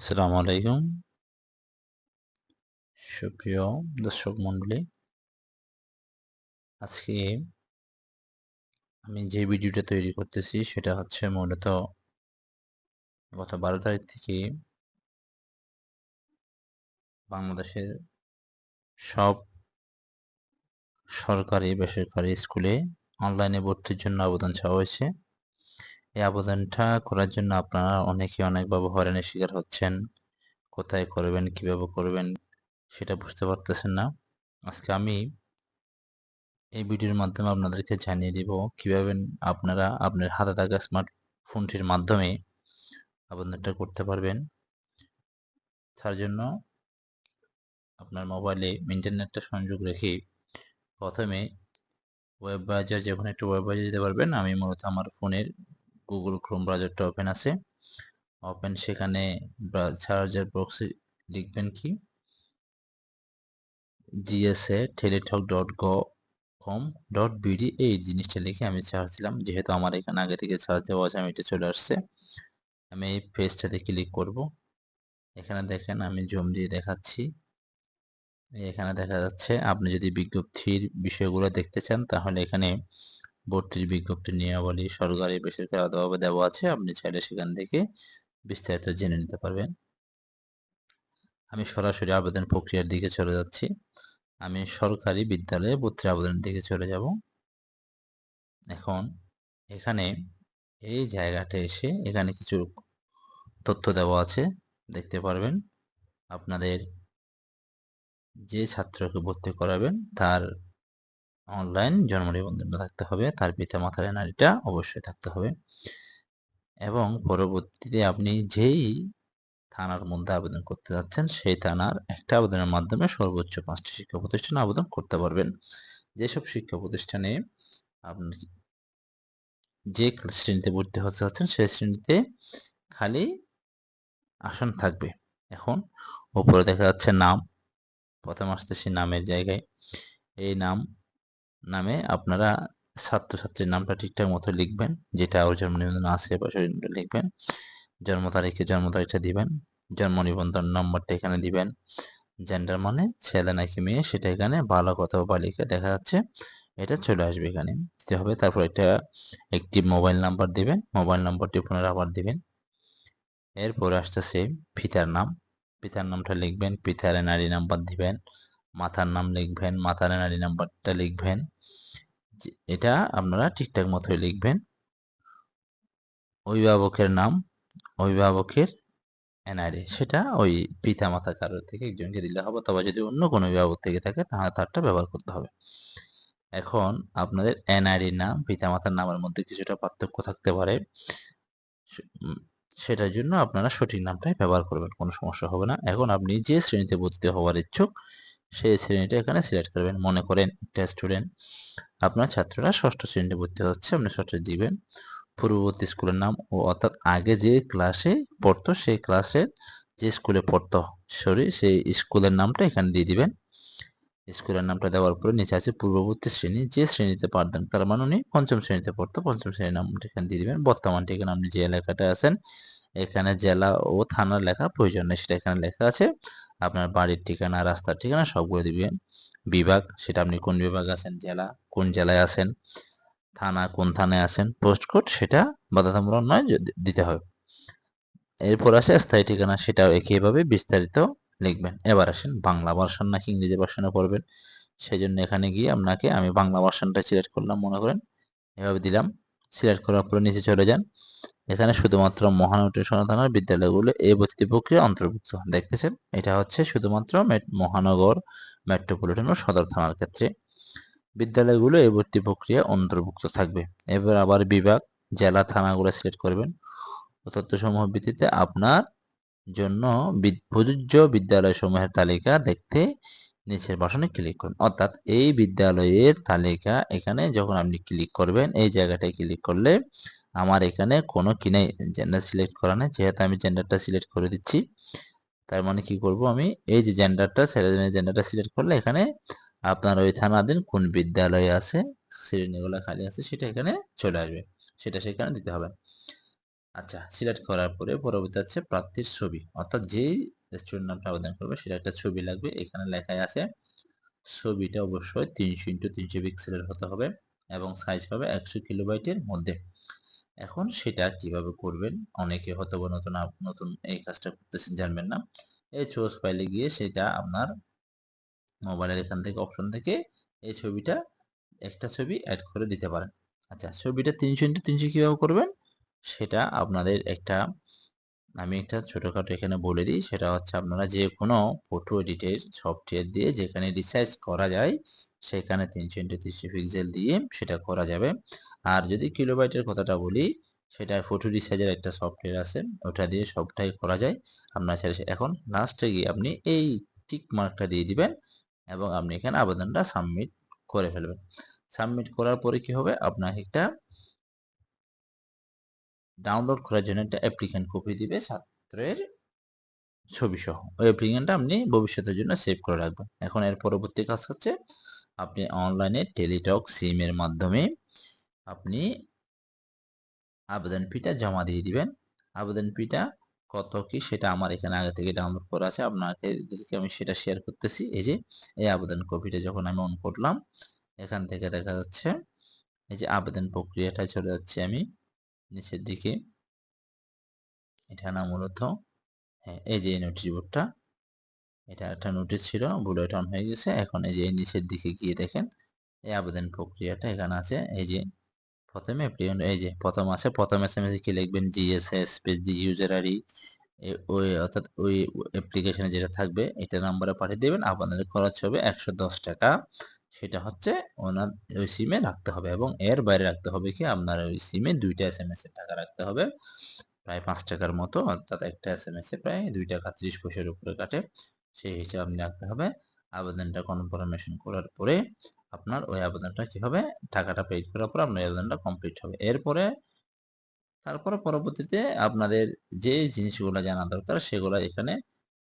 আসসালামু আলাইকুম। সুপ্রিয় দর্শক মণ্ডলী, আজকে আমি যে ভিডিওটা তৈরি করতেছি সেটা হচ্ছে মূলত গত বারো তারিখ থেকে বাংলাদেশের সব সরকারি বেসরকারি স্কুলে অনলাইনে ভর্তির জন্য আবেদন চাওয়া হয়েছে। এই আবেদনটা করার জন্য আপনারা অনেকে অনেকভাবে হয়রানির শিকার হচ্ছেন। কোথায় করবেন, কীভাবে করবেন, সেটা বুঝতে পারতেছেন না। আজকে আমি এই ভিডিওর মাধ্যমে আপনাদেরকে জানিয়ে দিব কীভাবে আপনারা আপনার হাতে থাকা স্মার্টফোনটির মাধ্যমে আবেদনটা করতে পারবেন। তার জন্য আপনার মোবাইলে ইন্টারনেটটা সংযোগ রেখে প্রথমে ওয়েব ব্রাউজার যখন একটু ওয়েব ব্রাউজার দিতে পারবেন। আমি মূলত আমার ফোনের গুগল ক্রোম ব্রাউজারটা ওপেন আছে। ওপেন সেখানে সার্চার বক্সে লিখবেন কি? GSA Teletalk dot go com dot BD এই জিনিসটা লিখে আমি চার্জ দিলাম। যেহেতু আমার এখানে আগে থেকে চার্জ দেওয়া আছে, আমি এটা চলে আসছে। আমি এই পেজটাতে ক্লিক করব। এখানে দেখেন আমি জুম দিয়ে দেখাচ্ছি। এখানে দেখা যাচ্ছে আপনি যদি বিজ্ঞপ্তির বিষয়গুলো দেখতে চান, তাহলে এখানে ভর্তির বিজ্ঞপ্তি নিয়মাবলী সরকারি বেসরকারি আলাদাভাবে দেওয়া আছে, আপনি চাইলে সেখান থেকে বিস্তারিত জেনে নিতে পারবেন। আমি সরাসরি আবেদন প্রক্রিয়ার দিকে চলে যাচ্ছি। আমি সরকারি বিদ্যালয়ে ভর্তির আবেদনের দিকে চলে যাব। এখন এখানে এই জায়গাটা এসে এখানে কিছু তথ্য দেওয়া আছে, দেখতে পারবেন। আপনাদের যে ছাত্রকে ভর্তি করাবেন, তার অনলাইন জন্ম নিবন্ধন থাকতে হবে, তার পিতা মাতার নারীটা অবশ্যই থাকতে হবে। এবং পরবর্তীতে আপনি যেই থানার মধ্যে আবেদন করতে যাচ্ছেন, সেই থানার একটা আবেদনের মাধ্যমে সর্বোচ্চ পাঁচটি শিক্ষা প্রতিষ্ঠানে আবেদন করতে পারবেন। যেসব শিক্ষা প্রতিষ্ঠানে আপনি যে শ্রেণীতে ভর্তি হতে যাচ্ছেন, সেই শ্রেণীতে খালি আসন থাকবে। এখন উপরে দেখা যাচ্ছে নাম, প্রথম আসতেছি নামের জায়গায়। এই নাম নামে আপনারা ছাত্রছাত্রীর নামটা ঠিকঠাক মতো লিখবেন, যেটা ওর জন্ম নিবন্ধন আছে বা লিখবেন। জন্ম তারিখে জন্ম তারিখটা দিবেন, জন্ম নিবন্ধন নম্বরটা এখানে দিবেন। জেন্ডার মানে ছেলে নাকি মেয়ে, সেটা এখানে বালক অথবা বালিকা দেখা যাচ্ছে, এটা চলে আসবে এখানে। দিতে হবে, তারপর এটা একটি মোবাইল নাম্বার দিবেন মোবাইল নাম্বারটি পুনরাবার দিবেন। এরপরে আসতেছে পিতার নাম। পিতার নামটা লিখবেন, পিতার নারী নাম্বার দিবেন। মাথার নাম লিখবেন, মাথার নারী নাম্বারটা লিখবেন। এটা আপনারা ঠিকঠাক মতোই লিখবেন। অভিভাবকের নাম, অভিভাবকের এনআইডি, সেটা ওই পিতা মাতা কারোর থেকে একজনকে দিলে হবে তবে যদি অন্য কোনো অভিভাবক থেকে থাকে তাহলে তারটা ব্যবহার করতে হবে। এখন আপনাদের এনআইডি নাম পিতা মাতার নামের মধ্যে কিছুটা পার্থক্য থাকতে পারে। সেটার জন্য আপনারা সঠিক নামটাই ব্যবহার করবেন, কোনো সমস্যা হবে না। এখন আপনি যে শ্রেণীতে ভর্তি হওয়ার ইচ্ছুক সেই শ্রেণীটা এখানে সিলেক্ট করবেন। মনে করেন একটা স্টুডেন্ট আপনার ছাত্ররা ষষ্ঠ শ্রেণীতে ভর্তি হচ্ছে, আপনি ষষ্ঠ দিবেন। পূর্ববর্তী স্কুলের নাম ও অর্থাৎ আগে যে ক্লাসে পড়তো, সেই ক্লাসের যে স্কুলে পড়তো সরি সেই স্কুলের নামটা এখানে দিয়ে দিবেন। স্কুলের নামটা দেওয়ার পরে নিচে আছে পূর্ববর্তী শ্রেণি, যে শ্রেণীতে পাঠদান তার মানে উনি পঞ্চম শ্রেণীতে পড়তো, পঞ্চম শ্রেণির নামটা এখানে দিয়ে দিবেন। বর্তমান ঠিকানা আপনি যে এলাকাটা আছেন, এখানে জেলা ও থানার লেখা প্রয়োজন নেই, সেটা এখানে লেখা আছে। আপনার বাড়ির ঠিকানা, রাস্তার ঠিকানা সবগুলো দিবেন। বিভাগ, সেটা আপনি কোন বিভাগ আছেন, জেলা, কোন জেলায় আছেন, থানা কোন থানায় আছেন পোস্ট কোড সেটা বাধ্যতামূলক নয় দিতে হবে। এরপর আসে স্থায়ী ঠিকানা, সেটাও একইভাবে বিস্তারিত লিখবেন। এবার আসেন বাংলা ভার্সন নাকি ইংরেজি ভার্সনে পড়বেন। সেই জন্য এখানে গিয়ে আপনাকে আমি বাংলা ভার্সনটা সিলেক্ট করলাম, মনে করেন, এভাবে দিলাম। সিলেক্ট করার পরে নিচে চলে যান। এখানে শুধুমাত্র মহানগর থানার বিদ্যালয়গুলো এই ভর্তি প্রক্রিয়া অন্তর্ভুক্ত। দেখতেছেন, এটা হচ্ছে শুধুমাত্র মহানগর মেট্রোপলিটন ও সদর থানার ক্ষেত্রে। বিদ্যালয়গুলো এই ভর্তি প্রক্রিয়া অন্তর্ভুক্ত থাকবে। এবার আবার বিভাগ, জেলা থানাগুলো সিলেক্ট করবেন। তথ্যসমূহ ভিত্তিতে আপনার জন্য প্রযোজ্য বিদ্যালয়সমূহের তালিকা দেখতে নিচের বাসনে ক্লিক করুন। অর্থাৎ এই বিদ্যালয়ের তালিকা এখানে যখন আপনি ক্লিক করবেন, এই জায়গাটায় ক্লিক করলে আমার এখানে কোনো কিনে জেন্ডার সিলেক্ট করা নেই। যেহেতু আমি জেন্ডারটা সিলেক্ট করে দিচ্ছি, তার মানে কি করব আমি? এই যে জেন্ডারটা জেন্ডারটা সিলেক্ট করলে এখানে আপনার ওই থানাধীন কোন বিদ্যালয়ে আছে, শ্রেণীগুলো খালি আছে, সেটা এখানে চলে আসবে। সেটা সেখানে দিতে হবে। আচ্ছা সিলেক্ট করার পরে পরবর্তী হচ্ছে প্রার্থীর ছবি। অর্থাৎ যেই রেস্টুরেন্ট নামটা আবেদন করবে, সেটা একটা ছবি লাগবে, এখানে লেখায় আছে, ছবিটা অবশ্যই তিনশো ইন্টু তিনশো পিক্সেলের হতে হবে এবং সাইজ হবে একশো কিলোবাইটের মধ্যে। এখন সেটা কীভাবে করবেন? অনেকে হয়তো নতুন নতুন এই কাজটা করতেছেন, জানবেন না। এই চোজ ফাইলে গিয়ে সেটা আপনার মোবাইলের এখান থেকে অপশন থেকে এই ছবিটা একটা ছবি অ্যাড করে দিতে পারেন। আচ্ছা ছবিটা তিনশো ইন্টু তিনশো কীভাবে করবেন? সেটা আপনাদের একটা আমি একটা ছোটোখাটো এখানে বলে দিই, সেটা হচ্ছে আপনারা যে কোনো ফটো এডিটের সফটওয়্যার দিয়ে যেখানে রিসাইজ করা যায়, সেখানে তিনশো ইন্টু তিনশো পিক্সেল দিয়ে সেটা করা যাবে। আর যদি কিলোবাইটের কথাটা বলি সেটা ফটো রিসাইজের একটা সফটওয়্যার আছে, ওটা দিয়ে সবটাই করা যায়। আপনার ছেড়ে এখন লাস্টে গিয়ে আপনি এই টিক মার্কটা দিয়ে দিবেন এবং আপনি এখানে আবেদনটা সাবমিট করে ফেলবেন। সাবমিট করার পরে কি হবে? আপনাকে একটা ডাউনলোড করার জন্য একটা অ্যাপ্লিকেন্ট কপি দিবে ছাত্রের ছবি সহ ওই অ্যাপ্লিকেন্টটা আপনি ভবিষ্যতের জন্য সেভ করে রাখবেন। এখন এর পরবর্তী কাজ হচ্ছে আপনি অনলাইনে টেলিটক সিমের মাধ্যমে আপনি আবেদন ফিটা জমা দিয়ে দিবেন। আবেদন ফিটা কত কি সেটা আমার এখানে আগে থেকে ডাউনলোড করা আছে। আপনাকে আমি সেটা শেয়ার করতেছি। এই যে, এই আবেদন কপিটা যখন আমি অন করলাম, এখান থেকে দেখা যাচ্ছে, এই যে আবেদন প্রক্রিয়াটা চলে যাচ্ছে আমি। নিচের দিকে। এটা না মূলত হ্যাঁ এই যে নোটিশ বোর্ডটা এটা একটা নোটিশ ছিল বুলেট অন হয়ে গেছে। এখন এই যে নিচের দিকে গিয়ে দেখেন, এই আবেদন প্রক্রিয়াটা এখানে আছে। এই যে প্রথমে এই যে প্রথম আছে প্রথম এস এম এস কি লিখবেন? GSS space the user ID ওই, অর্থাৎ ওই অ্যাপ্লিকেশনে যেটা থাকবে, এটা নাম্বারে পাঠিয়ে দেবেন। আপনাদের খরচ হবে একশো দশ টাকা। সেটা হচ্ছে ওনার ওই সিমে রাখতে হবে এবং এর বাইরে রাখতে হবে কি আপনার ওই সিমে দুইটা এস এম এস এর টাকা রাখতে হবে। প্রায় পাঁচ টাকার মতো, অর্থাৎ একটা এস এম এস এ প্রায় দুই টাকা ত্রিশ পয়সার উপরে কাটে। সেই হিসাবে আপনি রাখতে হবে। আবেদনটা কনফার্মেশন করার পরে আপনার ওই আবেদনটা কি হবে? টাকাটা পেড করার পর আপনার আবেদনটা কমপ্লিট হবে। এরপরে তারপরে পরবর্তীতে আপনাদের যে জিনিসগুলো জানা দরকার সেগুলো এখানে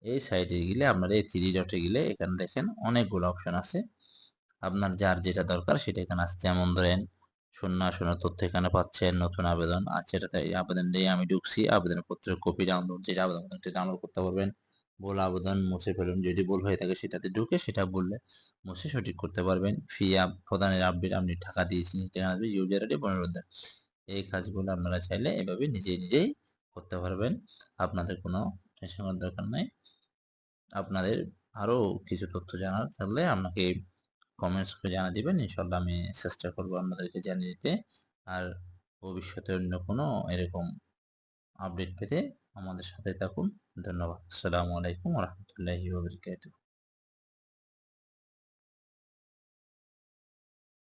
এই সাইডে গেলে, আপনার এই থ্রি ডটে গেলে এখানে দেখেন অনেকগুলো অপশন আছে। আপনার যার যেটা দরকার সেটা এখানে আসছে যেমন ধরেন শূন্য শূন্য তথ্য এখানে পাচ্ছেন, নতুন আবেদন আছে এটাতে আবেদন দিয়ে আমি ঢুকছি আবেদন পত্রের কপি ডাউনলোড যেটা আবেদন ডাউনলোড করতে পারবেন, ভুল আবেদন মুছে ফেলুন, যদি ভুল হয়ে থাকে সেটাতে ঢুকে সেটা বললে মুছে সঠিক করতে পারবেন। ফি প্রদানের আপডেট আপনি টাকা দিয়েছেন সেটা আসবে ইউজার আইডি পুনরুদ্ধার এই কাজগুলো আপনারা চাইলে এভাবে নিজেই নিজেই করতে পারবেন। আপনাদের কোনো টেনশন করার দরকার নাই। আপনাদের আরও কিছু তথ্য জানার থাকলে আমাকে কমেন্টস করে জানা দিবেন ইনশাল্লাহ আমি চেষ্টা করব আপনাদেরকে জানিয়ে দিতে। আর ভবিষ্যতে অন্য কোনো এরকম আপডেট পেতে আমাদের সাথে থাকুন। ধন্যবাদ। আসসালামু আলাইকুম রহমতুল্লাহি